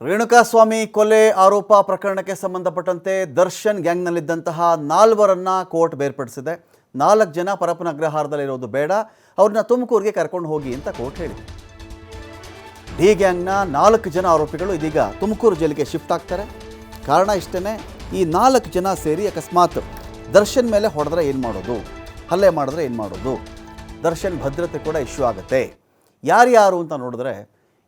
ರೇಣುಕಾಸ್ವಾಮಿ ಕೊಲೆ ಆರೋಪ ಪ್ರಕರಣಕ್ಕೆ ಸಂಬಂಧಪಟ್ಟಂತೆ ದರ್ಶನ್ ಗ್ಯಾಂಗ್ನಲ್ಲಿದ್ದಂತಹ ನಾಲ್ವರನ್ನು ಕೋರ್ಟ್ ಬೇರ್ಪಡಿಸಿದೆ. ನಾಲ್ಕು ಜನ ಪರಪ್ಪನ ಅಗ್ರಹಾರದಲ್ಲಿರೋದು ಬೇಡ. ಅವ್ರನ್ನ ತುಮಕೂರಿಗೆ ಕರ್ಕೊಂಡು ಹೋಗಿ ಅಂತ ಕೋರ್ಟ್ ಹೇಳಿದೆ. ಡಿ ಗ್ಯಾಂಗ್ನ ನಾಲ್ಕು ಜನ ಆರೋಪಿಗಳು ಇದೀಗ ತುಮಕೂರು ಜೈಲಿಗೆ ಶಿಫ್ಟ್ ಆಗ್ತಾರೆ. ಕಾರಣ ಇಷ್ಟೇ ಈ ನಾಲ್ಕು ಜನ ಸೇರಿ ಅಕಸ್ಮಾತ್ ದರ್ಶನ್ ಮೇಲೆ ಹೊಡೆದ್ರೆ ಏನು ಮಾಡೋದು? ಹಲ್ಲೆ ಮಾಡಿದ್ರೆ ಏನು ಮಾಡೋದು? ದರ್ಶನ್ ಭದ್ರತೆ ಕೂಡ ಇಶ್ಯೂ ಆಗುತ್ತೆ. ಯಾರ್ಯಾರು ಅಂತ ನೋಡಿದ್ರೆ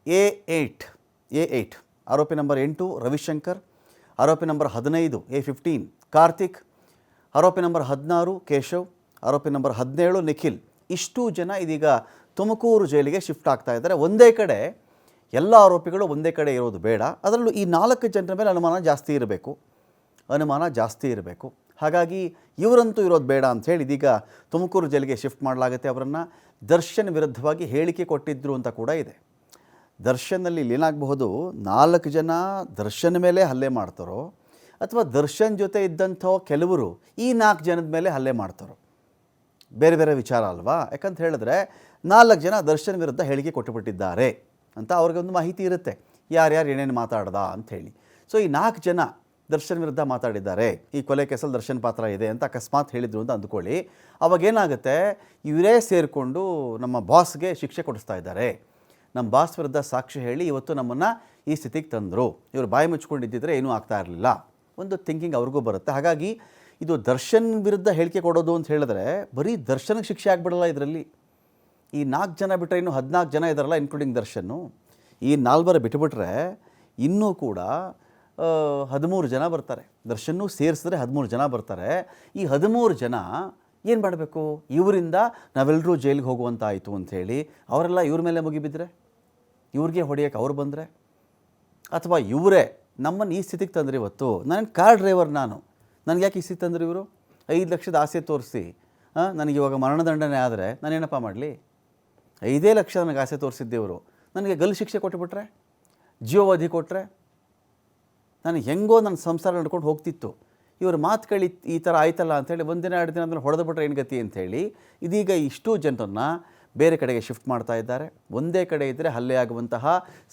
ಎ ಏಯ್ಟ್ ಎ ಏಯ್ಟ್ ಆರೋಪಿ ನಂಬರ್ ಎಂಟು, ರವಿಶಂಕರ್. ಆರೋಪಿ ನಂಬರ್ ಹದಿನೈದು, ಎ ಫಿಫ್ಟೀನ್, ಕಾರ್ತಿಕ್. ಆರೋಪಿ ನಂಬರ್ ಹದಿನಾರು, ಕೇಶವ್. ಆರೋಪಿ ನಂಬರ್ ಹದಿನೇಳು, ನಿಖಿಲ್. ಇಷ್ಟು ಜನ ಇದೀಗ ತುಮಕೂರು ಜೈಲಿಗೆ ಶಿಫ್ಟ್ ಆಗ್ತಾ ಇದ್ದಾರೆ. ಒಂದೇ ಕಡೆ, ಎಲ್ಲ ಆರೋಪಿಗಳು ಒಂದೇ ಕಡೆ ಇರೋದು ಬೇಡ. ಅದರಲ್ಲೂ ಈ ನಾಲ್ಕು ಜನರ ಮೇಲೆ ಅನುಮಾನ ಜಾಸ್ತಿ ಇರಬೇಕು. ಅನುಮಾನ ಜಾಸ್ತಿ ಇರಬೇಕು. ಹಾಗಾಗಿ ಇವರಂತೂ ಇರೋದು ಬೇಡ ಅಂಥೇಳಿ ಇದೀಗ ತುಮಕೂರು ಜೈಲಿಗೆ ಶಿಫ್ಟ್ ಮಾಡಲಾಗುತ್ತೆ ಅವರನ್ನು. ದರ್ಶನ್ ವಿರುದ್ಧವಾಗಿ ಹೇಳಿಕೆ ಕೊಟ್ಟಿದ್ದರು ಅಂತ ಕೂಡ ಇದೆ. ದರ್ಶನಲ್ಲಿ ಏನಾಗಬಹುದು? ನಾಲ್ಕು ಜನ ದರ್ಶನ್ ಮೇಲೆ ಹಲ್ಲೆ ಮಾಡ್ತಾರೋ, ಅಥವಾ ದರ್ಶನ್ ಜೊತೆ ಇದ್ದಂಥ ಕೆಲವರು ಈ ನಾಲ್ಕು ಜನದ ಮೇಲೆ ಹಲ್ಲೆ ಮಾಡ್ತಾರೋ? ಬೇರೆ ಬೇರೆ ವಿಚಾರ ಅಲ್ವಾ? ಯಾಕಂತ ಹೇಳಿದ್ರೆ, ನಾಲ್ಕು ಜನ ದರ್ಶನ್ ವಿರುದ್ಧ ಹೇಳಿಕೆ ಕೊಟ್ಟುಬಿಟ್ಟಿದ್ದಾರೆ ಅಂತ ಅವ್ರಿಗೊಂದು ಮಾಹಿತಿ ಇರುತ್ತೆ. ಯಾರ್ಯಾರು ಏನೇನು ಮಾತಾಡ್ದ ಅಂಥೇಳಿ ಸೊ, ಈ ನಾಲ್ಕು ಜನ ದರ್ಶನ್ ವಿರುದ್ಧ ಮಾತಾಡಿದ್ದಾರೆ. ಈ ಕೊಲೆ ಕೇಸಲ್ಲಿ ದರ್ಶನ್ ಪಾತ್ರ ಇದೆ ಅಂತ ಅಕಸ್ಮಾತ್ ಹೇಳಿದ್ರು ಅಂತ ಅಂದ್ಕೊಳ್ಳಿ. ಅವಾಗೇನಾಗುತ್ತೆ? ಇವರೇ ಸೇರಿಕೊಂಡು ನಮ್ಮ ಬಾಸ್ಗೆ ಶಿಕ್ಷೆ ಕೊಡಿಸ್ತಾ ಇದ್ದಾರೆ. ನಮ್ಮ ಬಾಸ್ ವಿರುದ್ಧ ಸಾಕ್ಷಿ ಹೇಳಿ ಇವತ್ತು ನಮ್ಮನ್ನು ಈ ಸ್ಥಿತಿಗೆ ತಂದರು. ಇವರು ಬಾಯಿ ಮುಚ್ಕೊಂಡಿದ್ದಿದ್ರೆ ಏನೂ ಆಗ್ತಾ ಇರಲಿಲ್ಲ. ಒಂದು ಥಿಂಕಿಂಗ್ ಅವ್ರಿಗೂ ಬರುತ್ತೆ. ಹಾಗಾಗಿ ಇದು ದರ್ಶನ್ ವಿರುದ್ಧ ಹೇಳಿಕೆ ಕೊಡೋದು ಅಂತ ಹೇಳಿದ್ರೆ ಬರೀ ದರ್ಶನಕ್ಕೆ ಶಿಕ್ಷೆ ಆಗಿಬಿಡಲ್ಲ ಇದರಲ್ಲಿ. ಈ ನಾಲ್ಕು ಜನ ಬಿಟ್ಟರೆ ಇನ್ನೂ ಹದಿನಾಲ್ಕು ಜನ ಇದ್ದಾರಲ್ಲ ಇನ್ಕ್ಲೂಡಿಂಗ್ ದರ್ಶನ್ನು. ಈ ನಾಲ್ವರು ಬಿಟ್ಟುಬಿಟ್ರೆ ಇನ್ನೂ ಕೂಡ ಹದಿಮೂರು ಜನ ಬರ್ತಾರೆ. ದರ್ಶನ್ನು ಸೇರಿಸಿದ್ರೆ ಹದಿಮೂರು ಜನ ಬರ್ತಾರೆ. ಈ ಹದಿಮೂರು ಜನ ಏನು ಮಾಡಬೇಕು? ಇವರಿಂದ ನಾವೆಲ್ಲರೂ ಜೈಲಿಗೆ ಹೋಗುವಂತಾಯಿತು ಅಂಥೇಳಿ ಅವರೆಲ್ಲ ಇವ್ರ ಮೇಲೆ ಮುಗಿಬಿದ್ರೆ ಇವ್ರಿಗೆ ಹೊಡೆಯೋಕೆ ಅವ್ರು ಬಂದರೆ? ಅಥವಾ ಇವರೇ ನಮ್ಮನ್ನು ಈ ಸ್ಥಿತಿಗೆ ತಂದ್ರೆ ಇವತ್ತು? ನಾನು ಕಾರ್ ಡ್ರೈವರ್ ನಾನು. ನನಗೆ ಯಾಕೆ ಈ ಸ್ಥಿತಿ ತಂದ್ರೆ ಇವರು? ಐದು ಲಕ್ಷದ ಆಸೆ ತೋರಿಸಿ. ನನಗೆ ಇವಾಗ ಮರಣದಂಡನೆ ಆದರೆ ನಾನೇನಪ್ಪ ಮಾಡಲಿ? ಐದೇ ಲಕ್ಷ ನನಗೆ ಆಸೆ ತೋರಿಸಿದ್ದೇವರು ನನಗೆ ಗಲ್ಲು ಶಿಕ್ಷೆ ಕೊಟ್ಟುಬಿಟ್ರೆ ಜೀವಾವಧಿ ಕೊಟ್ಟರೆ ನಾನು ಹೆಂಗೋ ನನ್ನ ಸಂಸಾರ ನಡ್ಕೊಂಡು ಹೋಗ್ತಿತ್ತು. ಇವ್ರ ಮಾತುಗಳು ಈ ಥರ ಆಯ್ತಲ್ಲ ಅಂಥೇಳಿ ಒಂದಿನ ಎರಡು ದಿನ ಅದನ್ನು ಹೊಡೆದು ಬಿಟ್ರೆ ಏನು ಗತಿ ಅಂಥೇಳಿ ಇದೀಗ ಇಷ್ಟು ಜನರನ್ನು ಬೇರೆ ಕಡೆಗೆ ಶಿಫ್ಟ್ ಮಾಡ್ತಾ ಇದ್ದಾರೆ. ಒಂದೇ ಕಡೆ ಇದ್ದರೆ ಹಲ್ಲೆ ಆಗುವಂತಹ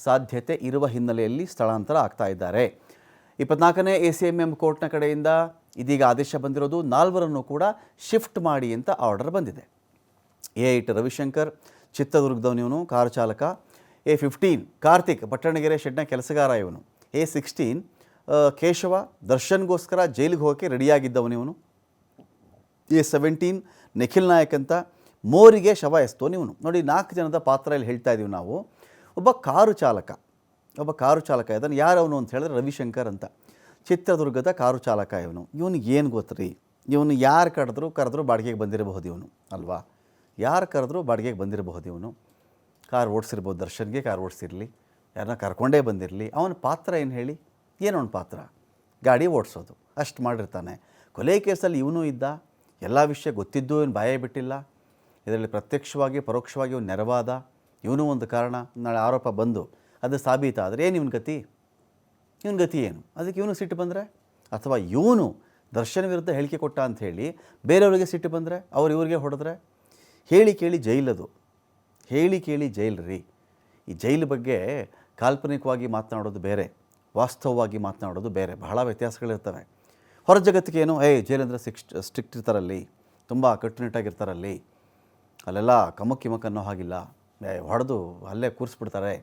ಸಾಧ್ಯತೆ ಇರುವ ಹಿನ್ನೆಲೆಯಲ್ಲಿ ಸ್ಥಳಾಂತರ ಆಗ್ತಾ ಇದ್ದಾರೆ. ಇಪ್ಪತ್ನಾಲ್ಕನೇ ಎ ಸಿ ಎಂ ಎಂ ಕೋರ್ಟ್ನ ಕಡೆಯಿಂದ ಇದೀಗ ಆದೇಶ ಬಂದಿರೋದು ನಾಲ್ವರನ್ನು ಕೂಡ ಶಿಫ್ಟ್ ಮಾಡಿ ಅಂತ ಆರ್ಡರ್ ಬಂದಿದೆ. ಎ ಐಟ್ ರವಿಶಂಕರ್ ಚಿತ್ರದುರ್ಗದವನಿವನು ಕಾರು ಚಾಲಕ. ಎ ಫಿಫ್ಟೀನ್, ಕಾರ್ತಿಕ್, ಪಟ್ಟಣಗೆರೆ ಶೆಡ್ನ ಕೆಲಸಗಾರ ಇವನು. ಎ ಸಿಕ್ಸ್ಟೀನ್ ಕೇಶವ ದರ್ಶನ್ಗೋಸ್ಕರ ಜೈಲಿಗೆ ಹೋಗೋಕ್ಕೆ ರೆಡಿಯಾಗಿದ್ದವನು ಇವನು. ಎ ಸೆವೆಂಟೀನ್ ನಿಖಿಲ್ ನಾಯಕ್ ಅಂತ ಮೋರಿಗೆ ಶವ ಎಸ್ತೋನು ಇವನು. ನೋಡಿ, ನಾಲ್ಕು ಜನದ ಪಾತ್ರ ಇಲ್ಲಿ ಹೇಳ್ತಾ ಇದ್ದೀವಿ ನಾವು. ಒಬ್ಬ ಕಾರು ಚಾಲಕ, ಒಬ್ಬ ಕಾರು ಚಾಲಕ ಇದ್ದಾನೆ ಯಾರು ಅವನು ಅಂತ ಹೇಳಿದ್ರೆ ರವಿಶಂಕರ್ ಅಂತ. ಚಿತ್ರದುರ್ಗದ ಕಾರು ಚಾಲಕ ಇವನು. ಇವನಿಗೆ ಏನು ಗೊತ್ತ್ರಿ? ಇವನು ಯಾರು ಕರೆದ್ರು ಕರೆದ್ರು ಬಾಡಿಗೆಗೆ ಬಂದಿರಬಹುದು ಇವನು, ಅಲ್ವಾ? ಯಾರು ಕರೆದ್ರು ಬಾಡಿಗೆಗೆ ಬಂದಿರಬಹುದು ಇವನು. ಕಾರ್ ಓಡಿಸಿರ್ಬೋದು ದರ್ಶನ್ಗೆ, ಕಾರ್ ಓಡಿಸಿರಲಿ. ಯಾರನ್ನ ಕರ್ಕೊಂಡೇ ಬಂದಿರಲಿ. ಅವನ ಪಾತ್ರ ಏನು ಹೇಳಿ? ಏನು ಅವನ ಪಾತ್ರ? ಗಾಡಿ ಓಡಿಸೋದು. ಅಷ್ಟು ಮಾಡಿರ್ತಾನೆ. ಕೊಲೆ ಕೇಸಲ್ಲಿ ಇವನು ಇದ್ದ. ಎಲ್ಲ ವಿಷಯ ಗೊತ್ತಿದ್ದು ಇವನು ಬಾಯೇ ಬಿಟ್ಟಿಲ್ಲ. ಇದರಲ್ಲಿ ಪ್ರತ್ಯಕ್ಷವಾಗಿ, ಪರೋಕ್ಷವಾಗಿ ಇವನು ನೆರವಾದ. ಇವನು ಒಂದು ಕಾರಣ. ನಾಳೆ ಆರೋಪ ಬಂದು. ಅದು ಸಾಬೀತಾದರೆ ಏನು ಇವನ ಗತಿ? ಇವನ ಗತಿ ಏನು? ಅದಕ್ಕೆ ಇವನು ಸಿಟ್ಟು ಬಂದರೆ? ಅಥವಾ ಇವನು ದರ್ಶನ ವಿರುದ್ಧ ಹೇಳಿಕೆ ಕೊಟ್ಟ ಅಂತ ಹೇಳಿ ಬೇರೆಯವರಿಗೆ ಸಿಟ್ಟು ಬಂದರೆ? ಅವ್ರು ಇವ್ರಿಗೆ ಹೊಡೆದ್ರೆ? ಹೇಳಿ ಕೇಳಿ ಜೈಲದು ಹೇಳಿ ಕೇಳಿ ಜೈಲ್ರಿ ಈ ಜೈಲು ಬಗ್ಗೆ ಕಾಲ್ಪನಿಕವಾಗಿ ಮಾತನಾಡೋದು ಬೇರೆ. ವಾಸ್ತವವಾಗಿ ಮಾತನಾಡೋದು ಬೇರೆ. ಬಹಳ ವ್ಯತ್ಯಾಸಗಳಿರ್ತವೆ. ಹೊರ ಜಗತ್ತಿಗೆ ಏನು, ಏಯ್, ಜೈಲಂದ್ರೆ ಸಿಕ್ಸ್ ಸ್ಟ್ರಿಕ್ಟ್ ಇರ್ತಾರಲ್ಲಿ, ತುಂಬ ಕಟ್ಟುನಿಟ್ಟಾಗಿರ್ತಾರಲ್ಲಿ, ಅಲ್ಲೆಲ್ಲ ಕಮಕ್ ಅನ್ನೋ ಹಾಗಿಲ್ಲ. ಏ, ಹೊಡೆದು ಅಲ್ಲೇ ಕೂರಿಸ್ಬಿಡ್ತಾರೆ.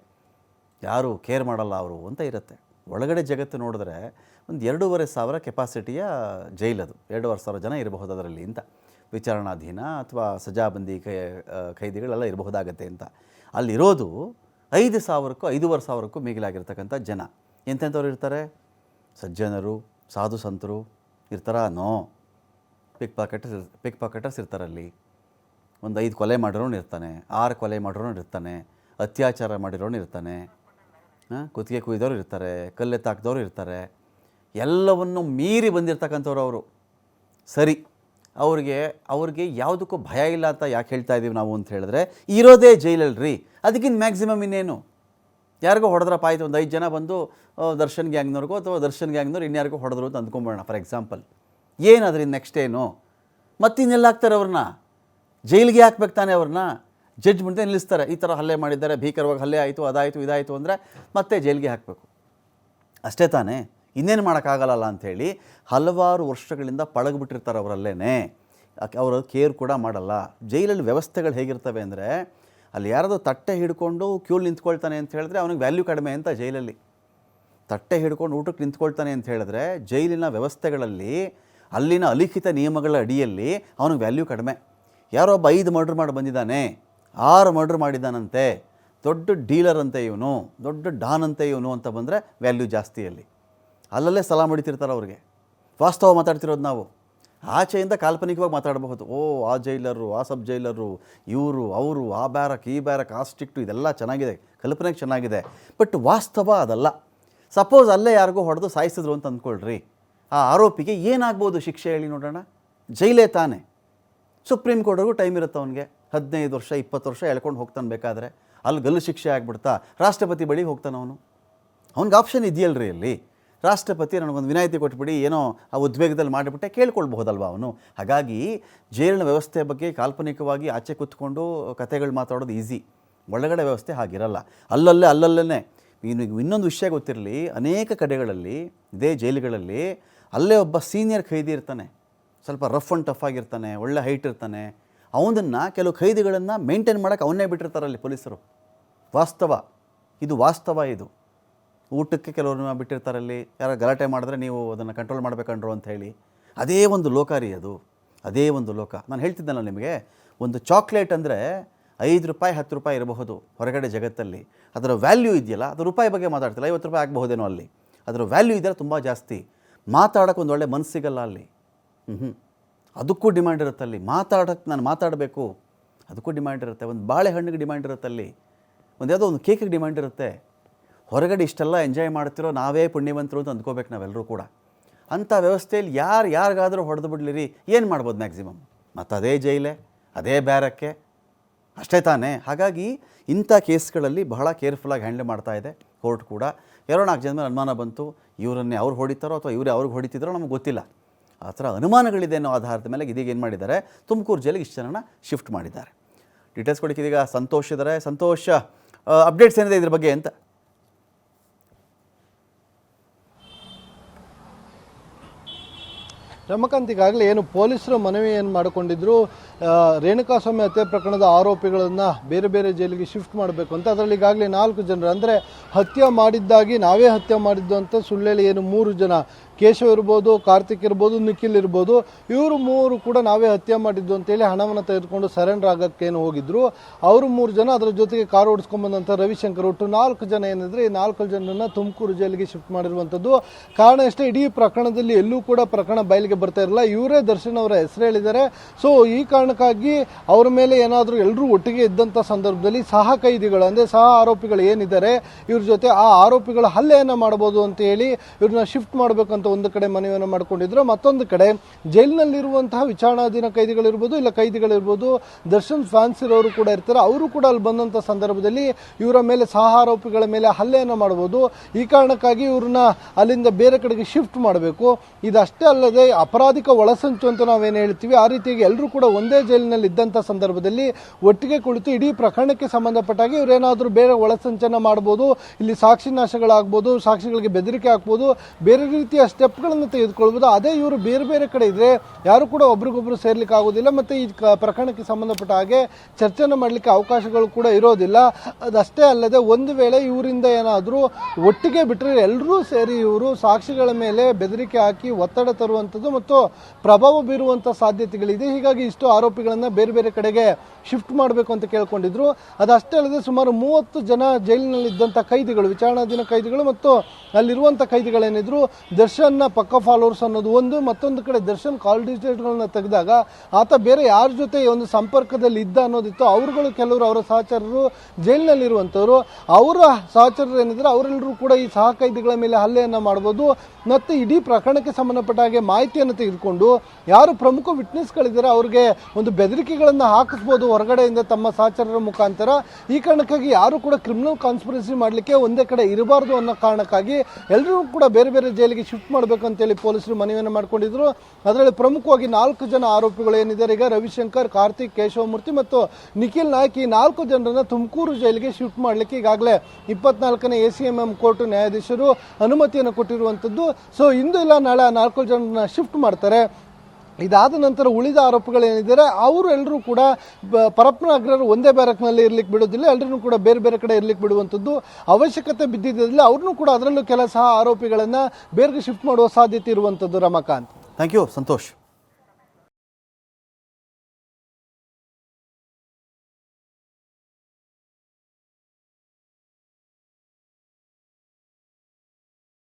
ಯಾರು ಕೇರ್ ಮಾಡಲ್ಲ ಅವರು, ಅಂತ ಇರುತ್ತೆ. ಒಳಗಡೆ ಜಗತ್ತು ನೋಡಿದ್ರೆ ಒಂದು ಎರಡೂವರೆ ಸಾವಿರ ಕೆಪಾಸಿಟಿಯ ಜೈಲದು ಎರಡೂವರೆ ಸಾವಿರ ಜನ ಇರಬಹುದು ಅದರಲ್ಲಿ ಅಂತ. ವಿಚಾರಣಾಧೀನ ಅಥವಾ ಸಜಾಬಂದಿ ಕೈ ಖೈದಿಗಳೆಲ್ಲ ಇರಬಹುದಾಗತ್ತೆ ಅಂತ. ಅಲ್ಲಿರೋದು ಐದು ಸಾವಿರಕ್ಕೂ, ಐದೂವರೆ ಸಾವಿರಕ್ಕೂ ಮಿಗಿಲಾಗಿರ್ತಕ್ಕಂಥ ಜನ. ಎಂತೆಂಥವ್ರು ಇರ್ತಾರೆ? ಸಜ್ಜನರು, ಸಾಧು ಸಂತರು ಇರ್ತಾರ? No. Pick pocketers pick pocketers ಇರ್ತಾರಲ್ಲಿ ಒಂದು ಐದು ಕೊಲೆ ಮಾಡಿರೋನು ಇರ್ತಾನೆ, ಆರು ಕೊಲೆ ಮಾಡಿರೋನು ಇರ್ತಾನೆ, ಅತ್ಯಾಚಾರ ಮಾಡಿರೋನು ಇರ್ತಾನೆ ಕುತ್ತಿಗೆ ಕುಯ್ದವ್ರು ಇರ್ತಾರೆ ಕಲ್ಲೆತ್ತಾಕ್ದವ್ರು ಇರ್ತಾರೆ. ಎಲ್ಲವನ್ನು ಮೀರಿ ಬಂದಿರ್ತಕ್ಕಂಥವ್ರು ಅವರು. ಸರಿ, ಅವ್ರಿಗೆ ಅವ್ರಿಗೆ ಯಾವುದಕ್ಕೂ ಭಯ ಇಲ್ಲ ಅಂತ ಯಾಕೆ ಹೇಳ್ತಾ ಇದ್ದೀವಿ ನಾವು ಅಂತ ಹೇಳಿದ್ರೆ, ಇರೋದೇ ಜೈಲಲ್ರಿ. ಅದಕ್ಕಿಂತ ಮ್ಯಾಕ್ಸಿಮಮ್ ಇನ್ನೇನು? ಯಾರಿಗೋ ಹೊಡೆದ್ರಪ್ಪ, ಆಯಿತು ಒಂದು ಐದು ಜನ ಬಂದು ದರ್ಶನ್ ಗ್ಯಾಂಗ್ನವ್ರಿಗೋ ಅಥವಾ ದರ್ಶನ್ ಗ್ಯಾಂಗ್ನವ್ರು ಇನ್ಯಾರಿಗೋ ಹೊಡೆದ್ರು ಅಂತ ಅಂದ್ಕೊಂಬೋಣ ಫಾರ್ ಎಕ್ಸಾಂಪಲ್ ಏನು ನೆಕ್ಸ್ಟ್ ಏನು? ಮತ್ತಿನ್ನೆಲ್ಲ ಹಾಕ್ತಾರೆ ಅವ್ರನ್ನ? ಜೈಲಿಗೆ ಹಾಕ್ಬೇಕು ತಾನೆ ಅವ್ರನ್ನ? ಜಡ್ಜ್ ಮುಂದೆ ನಿಲ್ಲಿಸ್ತಾರೆ. ಈ ಥರ ಹಲ್ಲೆ ಮಾಡಿದ್ದಾರೆ, ಭೀಕರವಾಗಿ ಹಲ್ಲೆ ಆಯಿತು, ಅದಾಯಿತು, ಇದಾಯಿತು ಅಂದರೆ ಮತ್ತೆ ಜೈಲಿಗೆ ಹಾಕಬೇಕು. ಅಷ್ಟೇ ತಾನೇ. ಇನ್ನೇನು ಮಾಡೋಕ್ಕಾಗಲ್ಲ ಅಂಥೇಳಿ ಹಲವಾರು ವರ್ಷಗಳಿಂದ ಪಳಗಿಬಿಟ್ಟಿರ್ತಾರೆ ಅವರಲ್ಲೇ ಅವರು ಕೇರ್ ಕೂಡ ಮಾಡಲ್ಲ. ಜೈಲಲ್ಲಿ ವ್ಯವಸ್ಥೆಗಳು ಹೇಗಿರ್ತವೆ ಅಂದರೆ ಅಲ್ಲಿ ಯಾರಾದರೂ ತಟ್ಟೆ ಹಿಡ್ಕೊಂಡು ಕ್ಯೂಲ್ ನಿಂತ್ಕೊಳ್ತಾನೆ ಅಂತ ಹೇಳಿದ್ರೆ ಅವನಿಗೆ ವ್ಯಾಲ್ಯೂ ಕಡಿಮೆ ಅಂತ ಜೈಲಲ್ಲಿ. ತಟ್ಟೆ ಹಿಡ್ಕೊಂಡು ಊಟಕ್ಕೆ ನಿಂತ್ಕೊಳ್ತಾನೆ ಅಂತ ಹೇಳಿದ್ರೆ ಜೈಲಿನ ವ್ಯವಸ್ಥೆಗಳಲ್ಲಿ ಅಲ್ಲಿನ ಅಲಿಖಿತ ನಿಯಮಗಳ ಅಡಿಯಲ್ಲಿ ಅವನಿಗೆ ವ್ಯಾಲ್ಯೂ ಕಡಿಮೆ. ಯಾರೋ ಒಬ್ಬ ಐದು ಮರ್ಡ್ರ್ ಮಾಡಿ ಬಂದಿದ್ದಾನೆ, ಆರು ಮರ್ಡ್ರ್ ಮಾಡಿದ್ದಾನಂತೆ, ದೊಡ್ಡ ಡೀಲರ್ ಅಂತೆ ಇವನು, ದೊಡ್ಡ ಡಾನ್ ಅಂತ ಇವನು ಅಂತ ಬಂದರೆ ವ್ಯಾಲ್ಯೂ ಜಾಸ್ತಿ ಅಲ್ಲಿ. ಅಲ್ಲಲ್ಲೇ ಸಲಾಮ್ ಹೊಡಿತಿರ್ತಾರೆ ಅವ್ರಿಗೆ. ವಾಸ್ತವ ಮಾತಾಡ್ತಿರೋದು ನಾವು. ಆಚೆಯಿಂದ ಕಾಲ್ಪನಿಕವಾಗಿ ಮಾತಾಡಬಹುದು. ಓ, ಆ ಜೈಲರು, ಆ ಸಬ್ ಜೈಲರು, ಇವರು, ಅವರು, ಆ ಬ್ಯಾರಕ್, ಈ ಬ್ಯಾರಕ್, ಆ ಸ್ಟಿಕ್ಟು, ಇದೆಲ್ಲ ಚೆನ್ನಾಗಿದೆ. ಕಲ್ಪನೆಗೆ ಚೆನ್ನಾಗಿದೆ. ಬಟ್ ವಾಸ್ತವ ಅದಲ್ಲ. ಸಪೋಸ್ ಅಲ್ಲೇ ಯಾರಿಗೂ ಹೊಡೆದು ಸಾಯಿಸಿದ್ರು ಅಂತ ಅಂದ್ಕೊಳ್ರಿ. ಆ ಆರೋಪಿಗೆ ಏನಾಗ್ಬೋದು ಶಿಕ್ಷೆ ಹೇಳಿ ನೋಡೋಣ? ಜೈಲೇ ತಾನೆ. ಸುಪ್ರೀಂ ಕೋರ್ಟ್ಗೂ ಟೈಮ್ ಇರುತ್ತೆ ಅವನಿಗೆ. ಹದಿನೈದು ವರ್ಷ, ಇಪ್ಪತ್ತು ವರ್ಷ ಎಳ್ಕೊಂಡು ಹೋಗ್ತಾನೆ ಬೇಕಾದರೆ. ಅಲ್ಲಿ ಗಲ್ಲು ಶಿಕ್ಷೆ ಆಗ್ಬಿಡ್ತಾ ರಾಷ್ಟ್ರಪತಿ ಬಳಿ ಹೋಗ್ತಾನೆ ಅವನು. ಅವ್ನಿಗೆ ಆಪ್ಷನ್ ಇದೆಯಲ್ರಿ ಅಲ್ಲಿ. ರಾಷ್ಟ್ರಪತಿ ನನಗೊಂದು ವಿನಾಯಿತಿ ಕೊಟ್ಬಿಡಿ, ಏನೋ ಆ ಉದ್ವೇಗದಲ್ಲಿ ಮಾಡಿಬಿಟ್ಟೆ ಕೇಳ್ಕೊಳ್ಬಹುದಲ್ವ ಅವನು? ಹಾಗಾಗಿ ಜೈಲಿನ ವ್ಯವಸ್ಥೆ ಬಗ್ಗೆ ಕಾಲ್ಪನಿಕವಾಗಿ ಆಚೆ ಕೂತ್ಕೊಂಡು ಕತೆಗಳು ಮಾತಾಡೋದು ಈಸಿ. ಒಳಗಡೆ ವ್ಯವಸ್ಥೆ ಹಾಗಿರಲ್ಲ. ಅಲ್ಲಲ್ಲೇ ಅಲ್ಲಲ್ಲೇ. ಇನ್ನು ಇನ್ನೊಂದು ವಿಷಯ ಗೊತ್ತಿರಲಿ, ಅನೇಕ ಕಡೆಗಳಲ್ಲಿ, ಇದೇ ಜೈಲುಗಳಲ್ಲಿ ಅಲ್ಲೇ ಒಬ್ಬ ಸೀನಿಯರ್ ಖೈದಿ ಇರ್ತಾನೆ. ಸ್ವಲ್ಪ ರಫ್ ಆ್ಯಂಡ್ ಟಫ್ ಆಗಿರ್ತಾನೆ, ಒಳ್ಳೆ ಹೈಟ್ ಇರ್ತಾನೆ. ಅವನನ್ನು ಕೆಲವು ಖೈದಿಗಳನ್ನು ಮೇಂಟೈನ್ ಮಾಡೋಕ್ಕೆ ಅವನ್ನೇ ಬಿಟ್ಟಿರ್ತಾರಲ್ಲಿ ಪೊಲೀಸರು. ವಾಸ್ತವ. ಇದು ವಾಸ್ತವ ಇದು. ಊಟಕ್ಕೆ ಕೆಲವರನ್ನು ಬಿಟ್ಟಿರ್ತಾರೆ ಅಲ್ಲಿ ಯಾರೋ ಗಲಾಟೆ ಮಾಡಿದ್ರೆ ನೀವು ಅದನ್ನು ಕಂಟ್ರೋಲ್ ಮಾಡಬೇಕಂಡ್ರು ಅಂತ ಹೇಳಿ, ಅದೇ ಒಂದು ಲೋಕ ರೀ ಅದು, ಅದೇ ಒಂದು ಲೋಕ. ನಾನು ಹೇಳ್ತಿದ್ದೆನಲ್ಲ ನಿಮಗೆ, ಒಂದು ಚಾಕ್ಲೇಟ್ ಅಂದರೆ ಐದು ರೂಪಾಯಿ, ಹತ್ತು ರೂಪಾಯಿ ಇರಬಹುದು ಹೊರಗಡೆ ಜಗತ್ತಲ್ಲಿ. ಅದರ ವ್ಯಾಲ್ಯೂ ಇದೆಯಲ್ಲ, ಅದು ರೂಪಾಯಿ ಬಗ್ಗೆ ಮಾತಾಡ್ತಿಲ್ಲ, ಐವತ್ತು ರೂಪಾಯಿ ಆಗಬಹುದೇನೋ ಅಲ್ಲಿ. ಅದರ ವ್ಯಾಲ್ಯೂ ಇದೆಯಲ್ಲ ತುಂಬ ಜಾಸ್ತಿ. ಮಾತಾಡೋಕ್ಕೊಂದು ಒಳ್ಳೆ ಮನಸ್ಸು ಸಿಗಲ್ಲ ಅಲ್ಲಿ ಹ್ಞೂ ಅದಕ್ಕೂ ಡಿಮ್ಯಾಂಡ್ ಇರುತ್ತೆ ಅಲ್ಲಿ. ಮಾತಾಡೋಕ್ಕೆ ನಾನು ಮಾತಾಡಬೇಕು, ಅದಕ್ಕೂ ಡಿಮ್ಯಾಂಡ್ ಇರುತ್ತೆ. ಒಂದು ಬಾಳೆಹಣ್ಣಿಗೆ ಡಿಮ್ಯಾಂಡ್ ಇರುತ್ತೆ ಅಲ್ಲಿ. ಒಂದು ಯಾವುದೋ ಒಂದು ಕೇಕಿಗೆ ಡಿಮ್ಯಾಂಡ್ ಇರುತ್ತೆ. ಹೊರಗಡೆ ಇಷ್ಟೆಲ್ಲ ಎಂಜಾಯ್ ಮಾಡ್ತಿರೋ ನಾವೇ ಪುಣ್ಯವಂತರು ಅಂತ ಅಂದ್ಕೋಬೇಕು ನಾವೆಲ್ಲರೂ ಕೂಡ. ಅಂಥ ವ್ಯವಸ್ಥೆಯಲ್ಲಿ ಯಾರು ಯಾರಿಗಾದರೂ ಹೊಡೆದು ಬಿಡಲಿರಿ, ಏನು ಮಾಡ್ಬೋದು ಮ್ಯಾಕ್ಸಿಮಮ್ ಮತ್ತು ಅದೇ ಜೈಲೇ, ಅದೇ ಬ್ಯಾರಕ್ಕೆ? ಅಷ್ಟೇ ತಾನೇ. ಹಾಗಾಗಿ ಇಂಥ ಕೇಸ್ಗಳಲ್ಲಿ ಬಹಳ ಕೇರ್ಫುಲ್ಲಾಗಿ ಹ್ಯಾಂಡಲ್ ಮಾಡ್ತಾ ಇದೆ ಕೋರ್ಟ್ ಕೂಡ. ಎರಡು ನಾಲ್ಕು ಜನ ಮೇಲೆ ಅನುಮಾನ ಬಂತು, ಇವರನ್ನೇ ಅವ್ರು ಹೊಡಿತಾರೋ ಅಥವಾ ಇವರೇ ಅವ್ರಿಗೆ ಹೊಡಿತಿದ್ರೋ ನಮಗೆ ಗೊತ್ತಿಲ್ಲ. ಆ ಥರ ಅನುಮಾನಗಳಿದೆ ಅನ್ನೋ ಆಧಾರದ ಮೇಲೆ ಇದೀಗ ಏನು ಮಾಡಿದ್ದಾರೆ, ತುಮಕೂರು ಜೈಲಿಗೆ ಇಷ್ಟು ಜನನ ಶಿಫ್ಟ್ ಮಾಡಿದ್ದಾರೆ. ಡೀಟೇಲ್ಸ್ ಕೊಡಕ್ಕೆ ಇದೀಗ ಸಂತೋಷ್ ಇದ್ದಾರೆ ಸಂತೋಷ ಅಪ್ಡೇಟ್ಸ್ ಏನಿದೆ ಇದ್ರ ಬಗ್ಗೆ ಅಂತ? ರಮಕಾಂತ್ ಈಗಾಗಲೇ ಏನು ಪೊಲೀಸರು ಮನವಿ ಏನು ಮಾಡಿಕೊಂಡಿದ್ರು? ರೇಣುಕಾಸ್ವಾಮಿ ಹತ್ಯೆ ಪ್ರಕರಣದ ಆರೋಪಿಗಳನ್ನು ಬೇರೆ ಬೇರೆ ಜೈಲಿಗೆ ಶಿಫ್ಟ್ ಮಾಡಬೇಕು ಅಂತ ಅದರಲ್ಲಿ ಈಗಾಗಲೇ ನಾಲ್ಕು ಜನರು. ಅಂದರೆ ಹತ್ಯೆ ಮಾಡಿದ್ದಾಗಿ ನಾವೇ ಹತ್ಯೆ ಮಾಡಿದ್ದು ಅಂತ ಸುಳ್ಳೇಳಿ ಏನು ಮೂರು ಜನ. ಕೇಶವ ಇರ್ಬೋದು, ಕಾರ್ತಿಕ್ ಇರ್ಬೋದು, ನಿಖಿಲ್ ಇರ್ಬೋದು, ಇವರು ಮೂರು ಕೂಡ ನಾವೇ ಹತ್ಯೆ ಮಾಡಿದ್ದು ಅಂತೇಳಿ ಹಣವನ್ನು ತೆಗೆದುಕೊಂಡು ಸರೆಂಡರ್ ಆಗಕ್ಕೆ ಏನು ಹೋಗಿದ್ರು. ಅವರು ಮೂರು ಜನ ಅದರ ಜೊತೆಗೆ ಕಾರು ಓಡಿಸ್ಕೊಂಡ್ಬಂದಂಥ ರವಿಶಂಕರ್. ಒಟ್ಟು ನಾಲ್ಕು ಜನ ಏನಿದ್ರೆ ಈ ನಾಲ್ಕು ಜನರನ್ನು ತುಮಕೂರು ಜೈಲಿಗೆ ಶಿಫ್ಟ್ ಮಾಡಿರುವಂಥದ್ದು. ಕಾರಣ ಅಷ್ಟೇ ಇಡೀ ಪ್ರಕರಣದಲ್ಲಿ ಎಲ್ಲೂ ಕೂಡ ಪ್ರಕರಣ ಬಯಲಿಗೆ ಬರ್ತಾ ಇರಲ್ಲ. ಇವರೇ ದರ್ಶನ್ ಅವರ ಹೆಸರು ಹೇಳಿದ್ದಾರೆ. ಸೊ ಈ ಕಾರಣಕ್ಕಾಗಿ ಅವರ ಮೇಲೆ ಏನಾದರೂ ಎಲ್ಲರೂ ಒಟ್ಟಿಗೆ ಇದ್ದಂಥ ಸಂದರ್ಭದಲ್ಲಿ ಸಹ ಕೈದಿಗಳು, ಅಂದರೆ ಸಹ ಆರೋಪಿಗಳು ಏನಿದ್ದಾರೆ, ಇವ್ರ ಜೊತೆ ಆ ಆರೋಪಿಗಳ ಹಲ್ಲೆಯನ್ನು ಮಾಡ್ಬೋದು ಅಂತ ಹೇಳಿ ಇವ್ರನ್ನ ಶಿಫ್ಟ್ ಮಾಡಬೇಕಂತ ಒಂದು ಕಡೆ ಮನವಿಯನ್ನು ಮಾಡ್ಕೊಂಡಿದ್ರು. ಮತ್ತೊಂದು ಕಡೆ ಜೈಲಿನಲ್ಲಿರುವಂತಹ ವಿಚಾರಣಾಧೀನ ಕೈದಿಗಳಿರ್ಬೋದು ಇಲ್ಲ ಕೈದಿಗಳಿರ್ಬೋದು, ದರ್ಶನ್ ಫ್ಯಾನ್ಸ್ ಇರೋರು ಕೂಡ ಇರ್ತಾರೆ, ಅವರು ಕೂಡ ಅಲ್ಲಿ ಬಂದಂಥ ಸಂದರ್ಭದಲ್ಲಿ ಇವರ ಮೇಲೆ ಸಹ ಆರೋಪಿಗಳ ಮೇಲೆ ಹಲ್ಲೆಯನ್ನು ಮಾಡ್ಬೋದು ಈ ಕಾರಣಕ್ಕಾಗಿ ಇವ್ರನ್ನ ಅಲ್ಲಿಂದ ಬೇರೆ ಕಡೆಗೆ ಶಿಫ್ಟ್ ಮಾಡಬೇಕು. ಇದಷ್ಟೇ ಅಲ್ಲದೆ ಅಪರಾಧಿಕ ಒಳಸಂಚು ಅಂತ ನಾವೇನು ಹೇಳ್ತೀವಿ, ಆ ರೀತಿಯಾಗಿ ಎಲ್ಲರೂ ಕೂಡ ಒಂದೇ ಜೈಲಿನಲ್ಲಿ ಇದ್ದಂಥ ಸಂದರ್ಭದಲ್ಲಿ ಒಟ್ಟಿಗೆ ಕುಳಿತು ಇಡೀ ಪ್ರಕರಣಕ್ಕೆ ಸಂಬಂಧಪಟ್ಟಾಗಿ ಇವರೇನಾದರೂ ಬೇರೆ ಒಳಸಂಚನ ಮಾಡ್ಬೋದು, ಇಲ್ಲಿ ಸಾಕ್ಷಿ ನಾಶಗಳಾಗ್ಬೋದು, ಸಾಕ್ಷಿಗಳಿಗೆ ಬೆದರಿಕೆ ಹಾಕ್ಬೋದು, ಬೇರೆ ರೀತಿಯ ಸ್ಟೆಪ್ಗಳನ್ನು ತೆಗೆದುಕೊಳ್ಬೋದು, ಅದೇ ಇವರು ಬೇರೆ ಬೇರೆ ಕಡೆ ಇದ್ದರೆ ಯಾರು ಕೂಡ ಒಬ್ರಿಗೊಬ್ರು ಸೇರ್ಲಿಕ್ಕೆ ಆಗೋದಿಲ್ಲ ಮತ್ತೆ ಈ ಪ್ರಕರಣಕ್ಕೆ ಸಂಬಂಧಪಟ್ಟ ಹಾಗೆ ಚರ್ಚೆನ ಮಾಡಲಿಕ್ಕೆ ಅವಕಾಶಗಳು ಕೂಡ ಇರೋದಿಲ್ಲ. ಅದಷ್ಟೇ ಅಲ್ಲದೆ ಒಂದು ವೇಳೆ ಇವರಿಂದ ಏನಾದರೂ ಒಟ್ಟಿಗೆ ಬಿಟ್ಟರೆ ಎಲ್ಲರೂ ಸೇರಿ ಇವರು ಸಾಕ್ಷಿಗಳ ಮೇಲೆ ಬೆದರಿಕೆ ಹಾಕಿ ಒತ್ತಡ ತರುವಂಥದ್ದು ಮತ್ತು ಪ್ರಭಾವ ಬೀರುವಂಥ ಸಾಧ್ಯತೆಗಳಿದೆ. ಹೀಗಾಗಿ ಇಷ್ಟು ಆರೋಪಿಗಳನ್ನ ಬೇರೆ ಬೇರೆ ಕಡೆಗೆ ಶಿಫ್ಟ್ ಮಾಡಬೇಕು ಅಂತ ಕೇಳ್ಕೊಂಡಿದ್ರು. ಅದಷ್ಟೇ ಅಲ್ಲದೆ ಸುಮಾರು ಮೂವತ್ತು ಜನ ಜೈಲಿನಲ್ಲಿ ಇದ್ದಂಥ ಕೈದಿಗಳು, ವಿಚಾರಣಾಧೀನ ಕೈದಿಗಳು ಮತ್ತು ಅಲ್ಲಿರುವಂಥ ಕೈದಿಗಳೇನಿದ್ರು, ದರ್ಶನ್ನ ಪಕ್ಕ ಫಾಲೋವರ್ಸ್ ಅನ್ನೋದು ಒಂದು, ಮತ್ತೊಂದು ಕಡೆ ದರ್ಶನ್ ಕಾಲ್ ಡಿಸ್ಟೇಟ್ಗಳನ್ನ ತೆಗೆದಾಗ ಆತ ಬೇರೆ ಯಾರ ಜೊತೆ ಒಂದು ಸಂಪರ್ಕದಲ್ಲಿ ಇದ್ದ ಅನ್ನೋದಿತ್ತು. ಅವರುಗಳು ಕೆಲವರು ಅವರ ಸಹಚರರು ಜೈಲಿನಲ್ಲಿರುವಂಥವ್ರು. ಅವರ ಸಹಚರರು ಏನಿದ್ರು, ಅವರೆಲ್ಲರೂ ಕೂಡ ಈ ಸಹ ಕೈದಿಗಳ ಮೇಲೆ ಹಲ್ಲೆಯನ್ನು ಮಾಡ್ಬೋದು ಮತ್ತು ಇಡೀ ಪ್ರಕರಣಕ್ಕೆ ಸಂಬಂಧಪಟ್ಟ ಹಾಗೆ ಮಾಹಿತಿಯನ್ನು ತೆಗೆದುಕೊಂಡು ಯಾರು ಪ್ರಮುಖ ವಿಟ್ನೆಸ್ಗಳಿದ್ದಾರೆ ಅವ್ರಿಗೆ ಒಂದು ಬೆದರಿಕೆಗಳನ್ನು ಹಾಕಿಸ್ಬೋದು ಹೊರಗಡೆಯಿಂದ ತಮ್ಮ ಸಹಚರರ ಮುಖಾಂತರ ಈ ಕಾರಣಕ್ಕಾಗಿ ಯಾರು ಕೂಡ ಕ್ರಿಮಿನಲ್ ಕಾನ್ಸ್ಪಿರಸಿ ಮಾಡಲಿಕ್ಕೆ ಒಂದೇ ಕಡೆ ಇರಬಾರ್ದು ಅನ್ನೋ ಕಾರಣಕ್ಕಾಗಿ ಎಲ್ಲರೂ ಕೂಡ ಬೇರೆ ಬೇರೆ ಜೈಲಿಗೆ ಶಿಫ್ಟ್ ಮಾಡಬೇಕು ಅಂತೇಳಿ ಪೊಲೀಸರು ಮನವಿಯನ್ನು ಮಾಡಿಕೊಂಡಿದ್ರು. ಅದರಲ್ಲಿ ಪ್ರಮುಖವಾಗಿ ನಾಲ್ಕು ಜನ ಆರೋಪಿಗಳು ಏನಿದ್ದಾರೆ, ಈಗ ರವಿಶಂಕರ್, ಕಾರ್ತಿಕ್, ಕೇಶವಮೂರ್ತಿ ಮತ್ತು ನಿಖಿಲ್ ನಾಯ್ಕ್ ಈ ನಾಲ್ಕು ಜನರನ್ನ ತುಮಕೂರು ಜೈಲಿಗೆ ಶಿಫ್ಟ್ ಮಾಡಲಿಕ್ಕೆ ಈಗಾಗಲೇ ಇಪ್ಪತ್ನಾಲ್ಕನೇ A C M M court ನ್ಯಾಯಾಧೀಶರು ಅನುಮತಿಯನ್ನು ಕೊಟ್ಟಿರುವಂಥದ್ದು ಸೊ ಇಂದು ಇಲ್ಲ, ನಾಳೆ ನಾಲ್ಕು ಜನರನ್ನ ಶಿಫ್ಟ್ ಮಾಡ್ತಾರೆ. ಇದಾದ ನಂತರ ಉಳಿದ ಆರೋಪಿಗಳೇನಿದ್ದಾರೆ, ಅವರು ಎಲ್ಲರೂ ಕೂಡ ಪರಪ್ಪನ ಅಗ್ರರು ಒಂದೇ ಬ್ಯಾರಕ್ನಲ್ಲಿ ಇರ್ಲಿಕ್ಕೆ ಬಿಡೋದಿಲ್ಲ ಎಲ್ಲರೂ ಕೂಡ ಬೇರೆ ಬೇರೆ ಕಡೆ ಇರ್ಲಿಕ್ಕೆ ಬಿಡುವಂಥದ್ದು ಅವಶ್ಯಕತೆ ಬಿದ್ದಿದ್ದಲ್ಲಿ, ಅವ್ರನ್ನೂ ಕೂಡ ಅದರಲ್ಲೂ ಕೆಲ ಸಹ ಆರೋಪಿಗಳನ್ನು ಬೇರೆಗೆ ಶಿಫ್ಟ್ ಮಾಡುವ ಸಾಧ್ಯತೆ ಇರುವಂಥದ್ದು ರಮಾಕಾಂತ್. Thank you, Santosh.